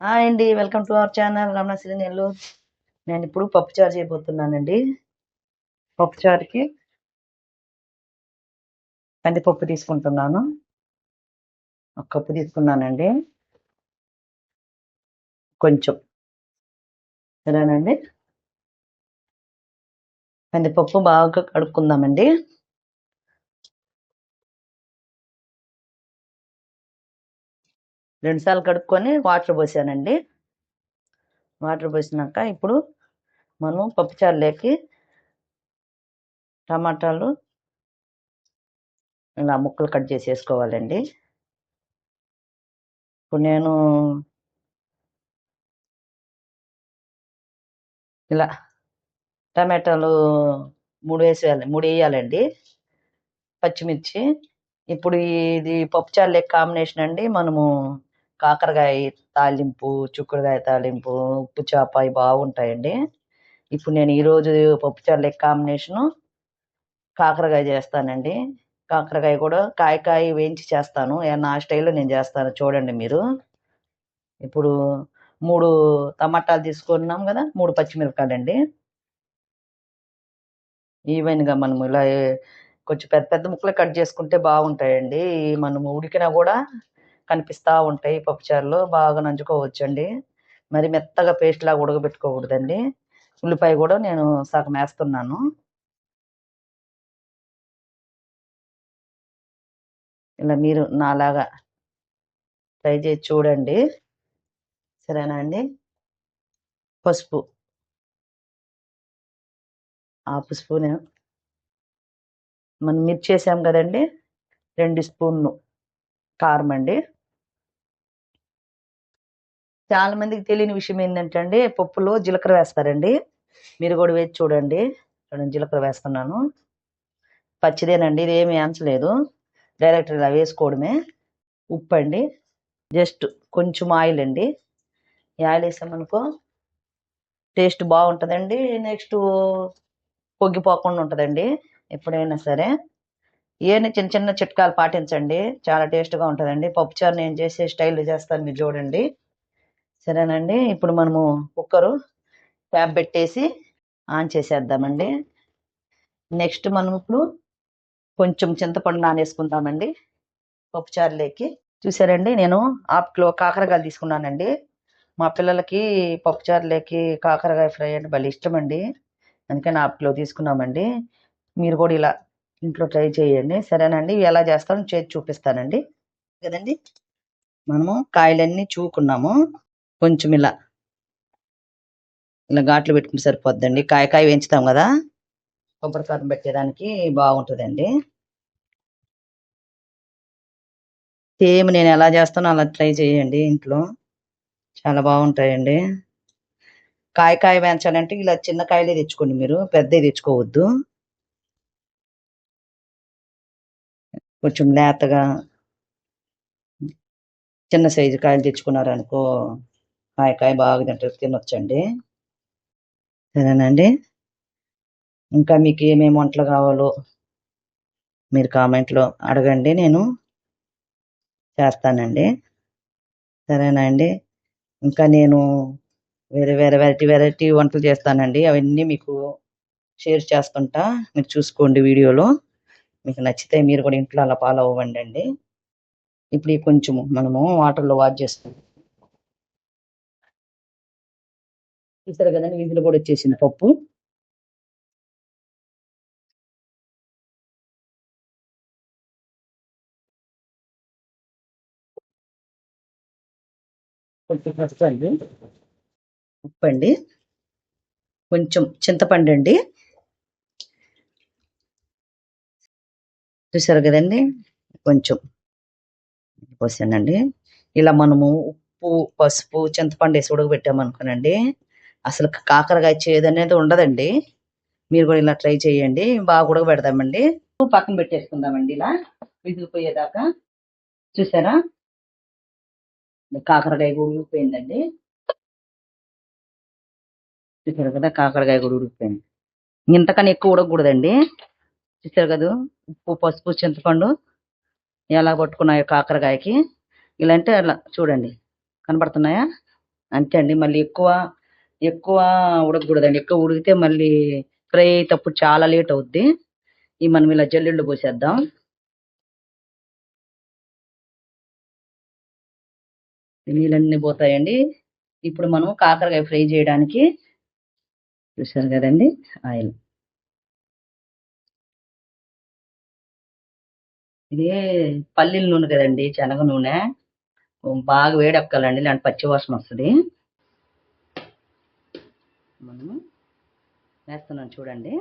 Hi అండి welcome to our channel. Ramanasri Nellore నేను ఇప్పుడు పప్పుచారు చేయబోతున్నానండి. పప్పుచారుకి కందిపప్పు తీసుకుంటున్నాను. ఒక కప్పు తీసుకున్నానండి. కొంచెం. సరేనండి? కందిపప్పు బాగా కడుక్కుందామండి. రెండుసార్లు కడుక్కొని వాటర్ పోసానండి. వాటర్ పోసినాక ఇప్పుడు మనం పప్పుచారులోకి టమాటాలు ఇలా ముక్కలు కట్ చేసి వేసుకోవాలండి. ఇప్పుడు నేను ఇలా టమాటాలు మూడు వేసేయాలి మూడు వేయాలండి. పచ్చిమిర్చి. ఇప్పుడు ఇది పప్పుచారులే కాంబినేషన్ అండి. మనము కాకరకాయ తాలింపు చుక్కుడుకాయ తాలింపు ఉప్పు చేప ఇవి బాగుంటాయండి. ఇప్పుడు నేను ఈరోజు పప్పుచారులే కాంబినేషను కాకరకాయ చేస్తానండి. కాకరకాయ కూడా కాయకాయ వేయించి చేస్తాను. నా స్టైల్లో నేను చేస్తాను. చూడండి మీరు. ఇప్పుడు మూడు టమాటాలు తీసుకున్నాం కదా మూడు పచ్చిమిరపకాయలు అండి ఈవెన్గా మనం ఇలా కొంచెం పెద్ద పెద్ద ముక్కలు కట్ చేసుకుంటే బాగుంటాయండి. మనము ఉడికినా కూడా కనిపిస్తూ ఉంటాయి పప్పుచారులో బాగా నంచుకోవచ్చండి. మరి మెత్తగా పేస్ట్ లాగా ఉడకబెట్టుకోకూడదండి. ఉల్లిపాయ కూడా నేను సగం వేస్తున్నాను. ఇలా మీరు నాలాగా ట్రై చేసి చూడండి. సరేనా అండి? పసుపు. హాఫ్ స్పూన్ మనం మిర్చి వేసాం కదండి. రెండు స్పూన్లు కారం అండి. చాలా మందికి తెలియని విషయం ఏంటంటే అండి పప్పులో జీలకర్ర వేస్తారండి. మీరు కూడా వేసి చూడండి. చూడండి జీలకర్ర వేస్తున్నాను. పచ్చిదేనండి ఇది ఏమి అంచలేదు డైరెక్ట్ ఇలా వేసుకోవడమే. ఉప్పు అండి. జస్ట్ కొంచెం ఆయిల్ అండి. ఈ ఆయిల్ వేసామనుకో టేస్ట్ బాగుంటుందండి. నెక్స్ట్ పొగ్గిపోకుండా ఉంటుందండి ఎప్పుడైనా సరే. ఏమి చిన్న చిన్న చిట్కాలు పాటించండి. చాలా టేస్ట్గా ఉంటుందండి. పప్పుచారు నేను చేసే స్టైల్ చేస్తాను మీరు చూడండి. సరేనండి. ఇప్పుడు మనము కుక్కరు ట్యాప్ పెట్టేసి ఆన్ చేసేద్దామండి. నెక్స్ట్ మనం ఇప్పుడు కొంచెం చింతపండు నానేసుకుందామండి. పప్పుచారులోకి చూసారండి నేను హాఫ్ కిలో కాకరకాయలు తీసుకున్నానండి. మా పిల్లలకి పప్పుచారులోకి కాకరకాయ ఫ్రై అంటే భలే ఇష్టం అండి అందుకని హాఫ్ కిలో తీసుకున్నామండి. మీరు కూడా ఇలా ఇంట్లో ట్రై చేయండి. సరేనండి ఇవి ఎలా చేస్తాను చేసి చూపిస్తానండి. కదండి మనము కాయలన్నీ చూకున్నాము. కొంచెం ఇలా ఇలా ఘాట్లు పెట్టుకుంటే సరిపోద్దండి. కాయ కాయ వేయించుతాం కదా కొబ్బరికారం పెట్టేదానికి బాగుంటుందండి. సేమ్ నేను ఎలా చేస్తానో అలా ట్రై చేయండి ఇంట్లో. చాలా బాగుంటాయండి. కాయ కాయ వేయించాలంటే ఇలా చిన్న కాయలే తెచ్చుకోండి మీరు పెద్దవి తెచ్చుకోవద్దు. కొంచెం లేతగా చిన్న సైజు కాయలు తెచ్చుకున్నారనుకో కాయకాయ బాగా తింటారు తినొచ్చండి. సరేనండి. ఇంకా మీకు ఏమేమి వంటలు కావాలో మీరు కామెంట్లో అడగండి నేను చేస్తానండి. సరేనా అండి ఇంకా నేను వేరే వేరే వెరైటీ వెరైటీ వంటలు చేస్తానండి. అవన్నీ మీకు షేర్ చేస్తుంటా. మీరు చూసుకోండి వీడియోలో. మీకు నచ్చితే మీరు కూడా ఇంట్లో అలా ఫాలో అవ్వండి అండి ఇప్పుడు కొంచెం మనము వాటర్లో వాష్ చేసుకుంటాం. చూసారు కదండి విధులు కూడా వచ్చేసింది పప్పు. కొంచెం ఫస్ట్ అండి. ఉప్పు అండి. కొంచెం చింతపండు అండి. చూసారు కదండి కొంచెం పోసానండి. ఇలా మనము ఉప్పు పసుపు చింతపండు వేసి ఉడకబెట్టామనుకోనండి. అసలు కాకరకాయ చేదు అనేది ఉండదండి. మీరు కూడా ఇలా ట్రై చేయండి. బాగా కూడా పెడదామండి పక్కన పెట్టేసుకుందామండి ఇలా. విదిలిపోయేదాకా చూసారా? కాకరకాయ కూడా ఉడికిపోయిందండి. చూసారు కదా? కాకరకాయ కూడా ఉడికిపోయింది. ఇంతకన్నా ఎక్కువ ఉడకకూడదండి. చూసారు కదా? ఉప్పు పసుపు చింతపండు ఎలా పట్టుకున్నాయో కాకరకాయకి. ఇలా అంటే అలా చూడండి. కనబడుతున్నాయా అంతే అండి. మళ్ళీ ఎక్కువ ఎక్కువ ఉడకకూడదండి. ఎక్కువ ఉడికితే మళ్ళీ ఫ్రై అయ్యేటప్పుడు చాలా లేట్ అవుద్ది. ఈ మనం ఇలా జల్లుళ్ళు పోసేద్దాం. నీళ్ళన్నీ పోతాయండి. ఇప్పుడు మనం కాకరకాయ ఫ్రై చేయడానికి చూసారు కదండి ఆయిల్. ఇది పల్లీల నూనె కదండి శనగ నూనె. బాగా వేడెక్కాలండి ఇలాంటి పచ్చివాసన వస్తుంది. మనము వేస్తున్నాం చూడండి.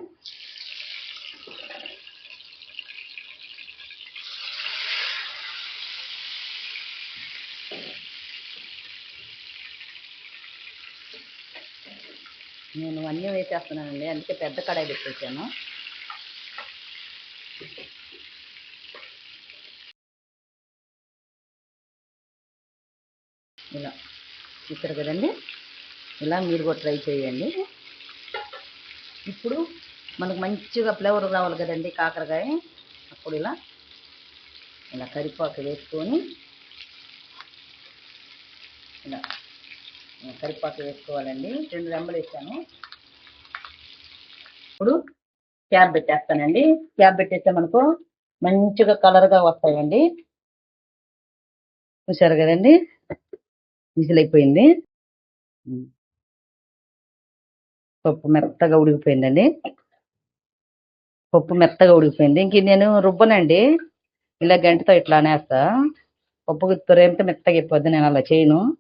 నేను అన్నీ వేసేస్తున్నానండి. అందుకే పెద్ద కడాయి పెట్టేసాను ఇలా చూసారు కదండి? ఇలా మీరు కూడా ట్రై చేయండి. ఇప్పుడు మనకు మంచిగా ఫ్లేవర్ రావాలి కదండి కాకరకాయ. అప్పుడు ఇలా ఇలా కరిపాకు వేసుకొని ఇలా కరిపాకు వేసుకోవాలండి. రెండు రెమ్మలు వేసాను. ఇప్పుడు క్యాబ్ పెట్టేస్తానండి. క్యాబ్ పెట్టేస్తే మనకు మంచిగా కలర్గా వస్తాయండి. చూసారు కదండి? విజిల్ పప్పు మెత్తగా ఉడికిపోయిందండి. పప్పు మెత్తగా ఉడికిపోయింది. ఇంక నేను రుబ్బనండి. ఇలా గంటతో ఇట్లా అనేస్తా. పప్పు తురేమితే మెత్తగా అయిపోద్ది. నేను అలా చేయను.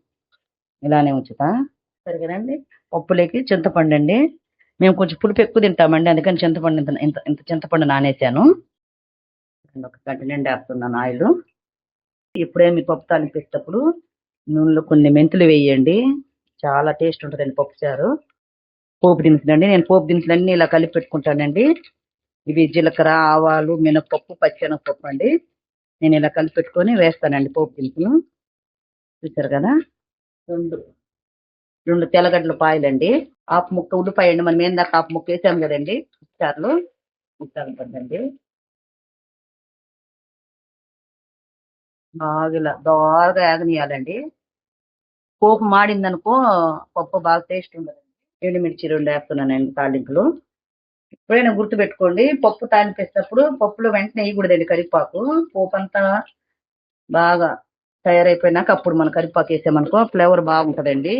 ఇలానే ఉంచుతా. సరే కదండి పప్పులోకి చింతపండు అండి మేము కొంచెం పులుపు ఎక్కువ తింటామండి. అందుకని చింతపండు ఇంత ఇంత ఇంత చింతపండు నానేసాను. ఒక గంట నిండా వేస్తున్నాను ఆయిల్. ఇప్పుడే మీ పప్పు తాలింపేసేటప్పుడు నూనెలో కొన్ని మెంతులు వేయండి. చాలా టేస్ట్ ఉంటుందండి పప్పు చారు. పోపు దినుసులు అండి నేను పోపు దినుసులన్నీ ఇలా కలిపి పెట్టుకుంటానండి. ఇవి జీలకర్ర ఆవాలు మినపప్పు పచ్చెనగపప్పు అండి. నేను ఇలా కలిపి పెట్టుకొని వేస్తానండి పోపు దినుసులు. చూసారు కదా? రెండు రెండు తెల్లగడ్డల పాయలండి. ఆపు ముక్క ఉల్లిపాయ అండి. మనం ఏందాక ఆపు ముక్క వేసాం కదండి. చారులో ముక్కలు పడ్డండి బాగా ఇలా దోరగా యాగనీయాలండి పోపు మాడిందనుకో పప్పు బాగా టేస్ట్ ఉండదు ఎండుమిర్చి రెండు వేస్తున్నానండి తాలింపులు. ఎప్పుడైనా గుర్తుపెట్టుకోండి పప్పు తాలింపేసేటప్పుడు పప్పులో వెంటనే వేయకూడదండి కరివేపాకు. పోపు అంతా బాగా తయారైపోయినాక అప్పుడు మనం కరివేపాకు వేసామనుకో ఫ్లేవర్ బాగుంటుందండి.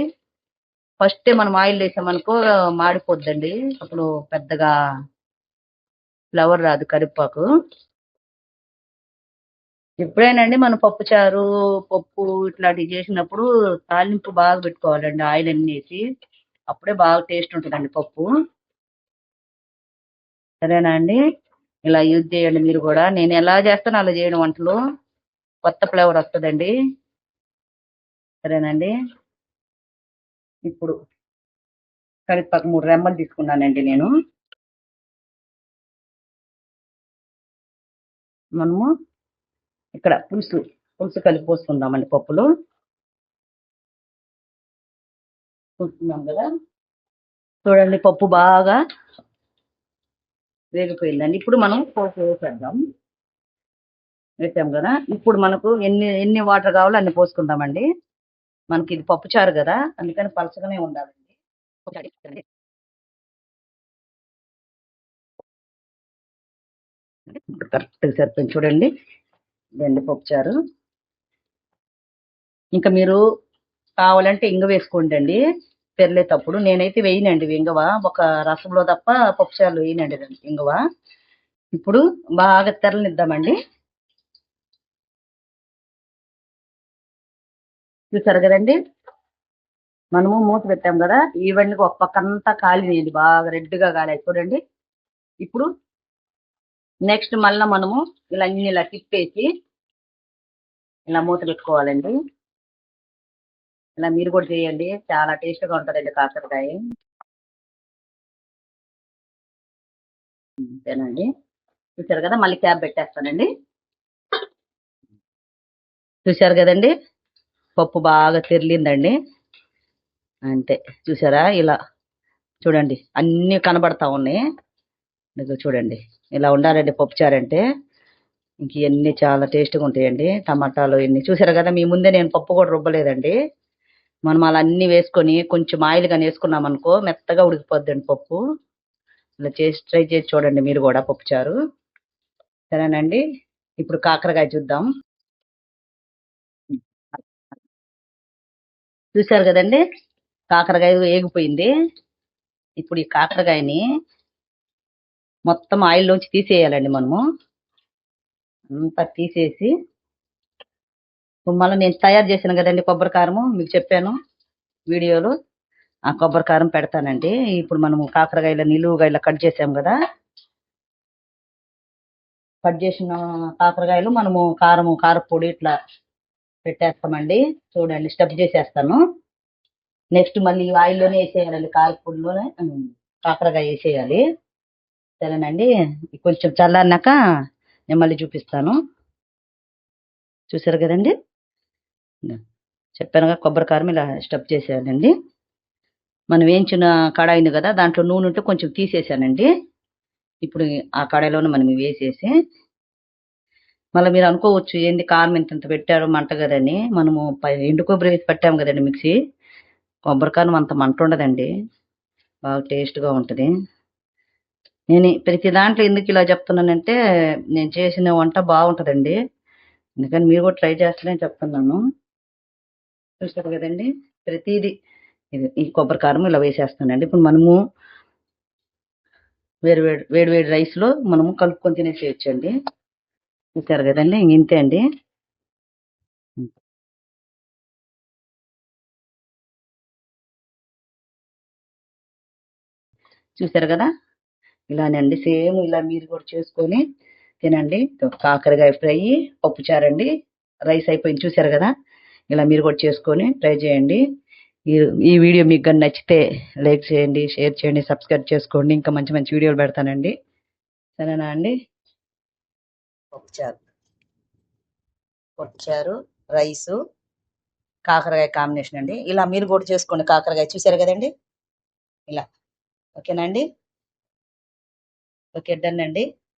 ఫస్టే మనం ఆయిల్ వేసామనుకో మాడిపోద్దండి. అప్పుడు పెద్దగా ఫ్లేవర్ రాదు కరివేపాకు. ఎప్పుడైనా అండి మనం పప్పు చారు పప్పు ఇట్లాంటివి చేసినప్పుడు తాలింపు బాగా పెట్టుకోవాలండి ఆయిల్ అన్ని వేసి. అప్పుడే బాగా టేస్ట్ ఉంటుందండి పప్పు. సరేనా అండి? ఇలా యూజ్ చేయండి మీరు కూడా. నేను ఎలా చేస్తానో అలా చేయడం వంటలు. కొత్త ఫ్లేవర్ వస్తుందండి. సరేనండి ఇప్పుడు కరివేపాకు మూడు రెమ్మలు తీసుకున్నానండి నేను. మనము ఇక్కడ పులుసు పులుసు కలిపి పోసుకుందామండి పప్పులు. పోసుకున్నాం కదా. చూడండి పప్పు బాగా వేగిపోయిందండి. ఇప్పుడు మనం పోపు వేసేద్దాం. వేసాం కదా. ఇప్పుడు మనకు ఎన్ని ఎన్ని వాటర్ కావాలో అన్ని పోసుకుందామండి. మనకి ఇది పప్పు చారు కదా. అందుకని పలచగానే ఉండాలండి. కరెక్ట్గా సరిపోయింది చూడండి. ఇదండి పప్పు చారు. ఇంకా మీరు కావాలంటే ఇంగ వేసుకోండి అండి. పెరలేటప్పుడు నేనైతే వేయనండి ఇంగవ ఒక రసంలో తప్ప పప్పుచారులు వేయనండి ఇంగవ ఇప్పుడు బాగా తెరలనిద్దామండి. చూసారు కదండి? మనము మూత పెట్టాం కదా ఈవెంట్ ఒక పక్కంతా కాలినాయండి బాగా రెడ్గా కాలేదు చూడండి. ఇప్పుడు నెక్స్ట్ మళ్ళీ మనము ఇలా అన్ని ఇలా తిప్పేసి ఇలా మూత పెట్టుకోవాలండి. ఇలా మీరు కూడా చేయండి. చాలా టేస్ట్గా ఉంటుందండి కాకరకాయ. అంతేనండి చూసారు కదా మళ్ళీ క్యాబ్ పెట్టేస్తానండి. చూసారు కదండి పప్పు బాగా తెరిలిందండి. అంతే చూసారా ఇలా. చూడండి అన్నీ కనబడతా ఉన్నాయి. మీకు చూడండి ఇలా ఉండాలండి పప్పు చారంటే ఇంక ఇవన్నీ చాలా టేస్ట్గా ఉంటాయండి టమాటాలు ఇవన్నీ చూసారు కదా మీ ముందే నేను పప్పు కూడా రుబ్బలేదండి. మనం అలా అన్ని వేసుకొని కొంచెం ఆయిల్ కానీ వేసుకున్నాం అనుకో మెత్తగా ఉడికిపోద్దండి పప్పు. ఇలా చేసి ట్రై చేసి చూడండి మీరు కూడా పప్పు చారు. సరేనండి? ఇప్పుడు కాకరకాయ చూద్దాం. చూశారు కదండి? కాకరకాయ ఏగిపోయింది. ఇప్పుడు ఈ కాకరకాయని మొత్తం ఆయిల్లోంచి తీసేయాలండి మనము. అంతా తీసేసి మళ్ళీ నేను తయారు చేశాను కదండి కొబ్బరి కారము మీకు చెప్పాను వీడియోలో. ఆ కొబ్బరి కారం పెడతానండి. ఇప్పుడు మనము కాకరకాయల నిలువుగా ఇలా కట్ చేసాం కదా. కట్ చేసిన కాకరకాయలు మనము కారము కారపొడి ఇట్లా పెట్టేస్తామండి. చూడండి స్టఫ్ చేసేస్తాను. నెక్స్ట్ మళ్ళీ ఆయిల్లోనే వేసేయాలండి కారపొడిలోనే కాకరకాయ వేసేయాలి. సరేనండి కొంచెం చల్లారినాక నేను మళ్ళీ చూపిస్తాను. చూసారు కదండి? చెప్పానుగా కొబ్బరి కారం ఇలా స్టఫ్ చేసేయాలండి మనం వేయించిన కడాయిని కదా దాంట్లో నూనె ఉంటే కొంచెం తీసేసానండి ఇప్పుడు ఆ కడాయిలోనే మనం వేసేసి మళ్ళీ మీరు అనుకోవచ్చు ఏంది కారం ఇంత ఇంత పెట్టారు మంట కదని. మనము పై- ఎండు కొబ్బరి వేసి పెట్టాము కదండి మిక్సీ. కొబ్బరి కారం అంత మంట ఉండదండి. బాగా టేస్ట్గా ఉంటుంది. నేను ప్రతి దాంట్లో ఎందుకు ఇలా చెప్తున్నానంటే నేను చేసిన వంట బాగుంటుందండి. అందుకని మీరు కూడా ట్రై చేస్తారని చెప్తున్నాను. చూసారు కదండి ప్రతిదీ ఇది ఈ కొబ్బరి కారం ఇలా వేసేస్తానండి. ఇప్పుడు మనము వేడి వేడి వేడి వేడి రైస్లో మనము కలుపుకొని తినేసేయచ్చండి. చూసారు కదండి? ఇంతే అండి. చూసారు కదా? ఇలానే అండి. సేమ్ ఇలా మీరు కూడా చేసుకొని తినండి. కాకరకాయ ఫ్రై పప్పుచారండి. రైస్ అయిపోయింది. చూసారు కదా? ఇలా మీరు కూడా చేసుకొని ట్రై చేయండి. ఈ ఈ వీడియో మీకు కానీ నచ్చితే లైక్ చేయండి షేర్ చేయండి సబ్స్క్రైబ్ చేసుకోండి. ఇంకా మంచి మంచి వీడియోలు పెడతానండి. సరేనా అండి? పప్పుచారు. పప్పుచారు రైసు కాకరకాయ కాంబినేషన్ అండి. ఇలా మీరు కూడా చేసుకోండి కాకరకాయ. చూసారు కదండి? ఇలా. ఓకేనా అండి? ఓకే డన్ అండి.